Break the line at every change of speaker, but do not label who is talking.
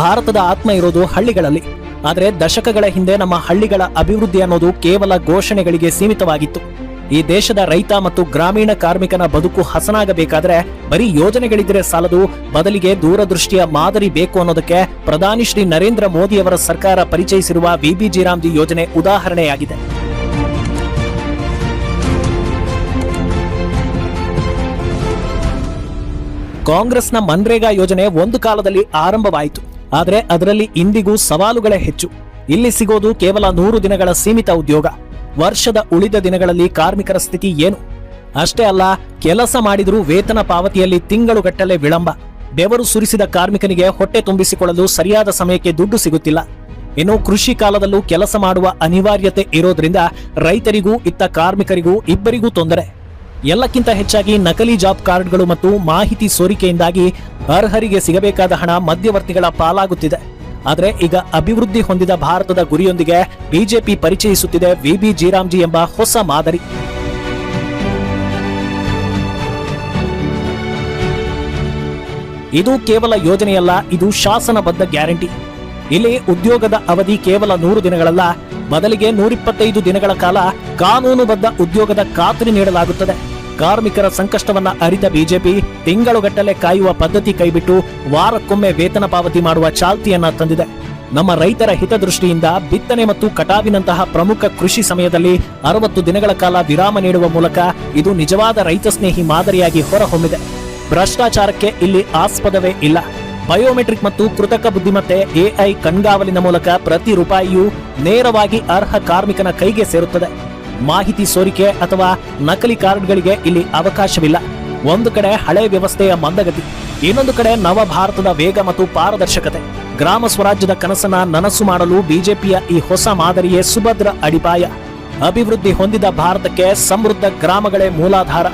ಭಾರತದ ಆತ್ಮ ಇರೋದು ಹಳ್ಳಿಗಳಲ್ಲಿ. ಆದರೆ ದಶಕಗಳ ಹಿಂದೆ ನಮ್ಮ ಹಳ್ಳಿಗಳ ಅಭಿವೃದ್ಧಿ ಅನ್ನೋದು ಕೇವಲ ಘೋಷಣೆಗಳಿಗೆ ಸೀಮಿತವಾಗಿತ್ತು. ಈ ದೇಶದ ರೈತ ಮತ್ತು ಗ್ರಾಮೀಣ ಕಾರ್ಮಿಕನ ಬದುಕು ಹಸನಾಗಬೇಕಾದ್ರೆ ಬರೀ ಯೋಜನೆಗಳಿದ್ರೆ ಸಾಲದು, ಬದಲಿಗೆ ದೂರದೃಷ್ಟಿಯ ಮಾದರಿ ಬೇಕು ಅನ್ನೋದಕ್ಕೆ ಪ್ರಧಾನಿ ಶ್ರೀ ನರೇಂದ್ರ ಮೋದಿಯವರ ಸರ್ಕಾರ ಪರಿಚಯಿಸಿರುವ ವಿಬಿಜಿ ರಾಮ್ಜಿ ಯೋಜನೆ ಉದಾಹರಣೆಯಾಗಿದೆ. ಕಾಂಗ್ರೆಸ್ನ ಮನ್ರೇಗಾ ಯೋಜನೆ ಒಂದು ಕಾಲದಲ್ಲಿ ಆರಂಭವಾಯಿತು. ಆದರೆ ಅದರಲ್ಲಿ ಇಂದಿಗೂ ಸವಾಲುಗಳೇ ಹೆಚ್ಚು. ಇಲ್ಲಿ ಸಿಗೋದು ಕೇವಲ ನೂರು ದಿನಗಳ ಸೀಮಿತ ಉದ್ಯೋಗ. ವರ್ಷದ ಉಳಿದ ದಿನಗಳಲ್ಲಿ ಕಾರ್ಮಿಕರ ಸ್ಥಿತಿ ಏನು? ಅಷ್ಟೇ ಅಲ್ಲ, ಕೆಲಸ ಮಾಡಿದರೂ ವೇತನ ಪಾವತಿಯಲ್ಲಿ ತಿಂಗಳುಗಟ್ಟಲೆ ವಿಳಂಬ. ಬೆವರು ಸುರಿಸಿದ ಕಾರ್ಮಿಕನಿಗೆ ಹೊಟ್ಟೆ ತುಂಬಿಸಿಕೊಳ್ಳಲು ಸರಿಯಾದ ಸಮಯಕ್ಕೆ ದುಡ್ಡು ಸಿಗುತ್ತಿಲ್ಲ. ಇನ್ನು ಕೃಷಿ ಕಾಲದಲ್ಲೂ ಕೆಲಸ ಮಾಡುವ ಅನಿವಾರ್ಯತೆ ಇರೋದ್ರಿಂದ ರೈತರಿಗೂ ಇತ್ತ ಕಾರ್ಮಿಕರಿಗೂ ಇಬ್ಬರಿಗೂ ತೊಂದರೆ. ಎಲ್ಲಕ್ಕಿಂತ ಹೆಚ್ಚಾಗಿ ನಕಲಿ ಜಾಬ್ ಕಾರ್ಡ್ಗಳು ಮತ್ತು ಮಾಹಿತಿ ಸೋರಿಕೆಯಿಂದಾಗಿ ಅರ್ಹರಿಗೆ ಸಿಗಬೇಕಾದ ಹಣ ಮಧ್ಯವರ್ತಿಗಳ ಪಾಲಾಗುತ್ತಿದೆ. ಆದರೆ ಈಗ ಅಭಿವೃದ್ಧಿ ಹೊಂದಿದ ಭಾರತದ ಗುರಿಯೊಂದಿಗೆ ಬಿಜೆಪಿ ಪರಿಚಯಿಸುತ್ತಿದೆ ವಿಬಿ ಜೀರಾಮ್ಜಿ ಎಂಬ ಹೊಸ ಮಾದರಿ. ಇದು ಕೇವಲ ಯೋಜನೆಯಲ್ಲ, ಇದು ಶಾಸನಬದ್ಧ ಗ್ಯಾರಂಟಿ. ಇಲ್ಲಿ ಉದ್ಯೋಗದ ಅವಧಿ ಕೇವಲ ನೂರು ದಿನಗಳಲ್ಲ, ಬದಲಿಗೆ ನೂರಿಪ್ಪತ್ತೈದು ದಿನಗಳ ಕಾಲ ಕಾನೂನುಬದ್ಧ ಉದ್ಯೋಗದ ಖಾತ್ರಿ ನೀಡಲಾಗುತ್ತದೆ. ಕಾರ್ಮಿಕರ ಸಂಕಷ್ಟವನ್ನ ಅರಿತ ಬಿಜೆಪಿ ತಿಂಗಳುಗಟ್ಟಲೆ ಕಾಯುವ ಪದ್ಧತಿ ಕೈಬಿಟ್ಟು ವಾರಕ್ಕೊಮ್ಮೆ ವೇತನ ಪಾವತಿ ಮಾಡುವ ಚಾಲ್ತಿಯನ್ನ ತಂದಿದೆ. ನಮ್ಮ ರೈತರ ಹಿತದೃಷ್ಟಿಯಿಂದ ಬಿತ್ತನೆ ಮತ್ತು ಕಟಾವಿನಂತಹ ಪ್ರಮುಖ ಕೃಷಿ ಸಮಯದಲ್ಲಿ ಅರವತ್ತು ದಿನಗಳ ಕಾಲ ವಿರಾಮ ನೀಡುವ ಮೂಲಕ ಇದು ನಿಜವಾದ ರೈತ ಸ್ನೇಹಿ ಮಾದರಿಯಾಗಿ ಹೊರಹೊಮ್ಮಿದೆ. ಭ್ರಷ್ಟಾಚಾರಕ್ಕೆ ಇಲ್ಲಿ ಆಸ್ಪದವೇ ಇಲ್ಲ. ಬಯೋಮೆಟ್ರಿಕ್ ಮತ್ತು ಕೃತಕ ಬುದ್ಧಿಮತ್ತೆ ಎಐ ಕಣ್ಗಾವಲಿನ ಮೂಲಕ ಪ್ರತಿ ರೂಪಾಯಿಯೂ ನೇರವಾಗಿ ಅರ್ಹ ಕಾರ್ಮಿಕನ ಕೈಗೆ ಸೇರುತ್ತದೆ. ಮಾಹಿತಿ ಸೋರಿಕೆ ಅಥವಾ ನಕಲಿ ಕಾರ್ಡ್ಗಳಿಗೆ ಇಲ್ಲಿ ಅವಕಾಶವಿಲ್ಲ. ಒಂದು ಕಡೆ ಹಳೆ ವ್ಯವಸ್ಥೆಯ ಮಂದಗತಿ, ಇನ್ನೊಂದು ಕಡೆ ನವ ಭಾರತದ ವೇಗ ಮತ್ತು ಪಾರದರ್ಶಕತೆ. ಗ್ರಾಮ ಸ್ವರಾಜ್ಯದ ಕನಸನ್ನ ನನಸು ಮಾಡಲು ಬಿಜೆಪಿಯ ಈ ಹೊಸ ಮಾದರಿಯೇ ಸುಭದ್ರ ಅಡಿಪಾಯ. ಅಭಿವೃದ್ಧಿ ಹೊಂದಿದ ಭಾರತಕ್ಕೆ ಸಮೃದ್ಧ ಗ್ರಾಮಗಳೇ ಮೂಲಾಧಾರ.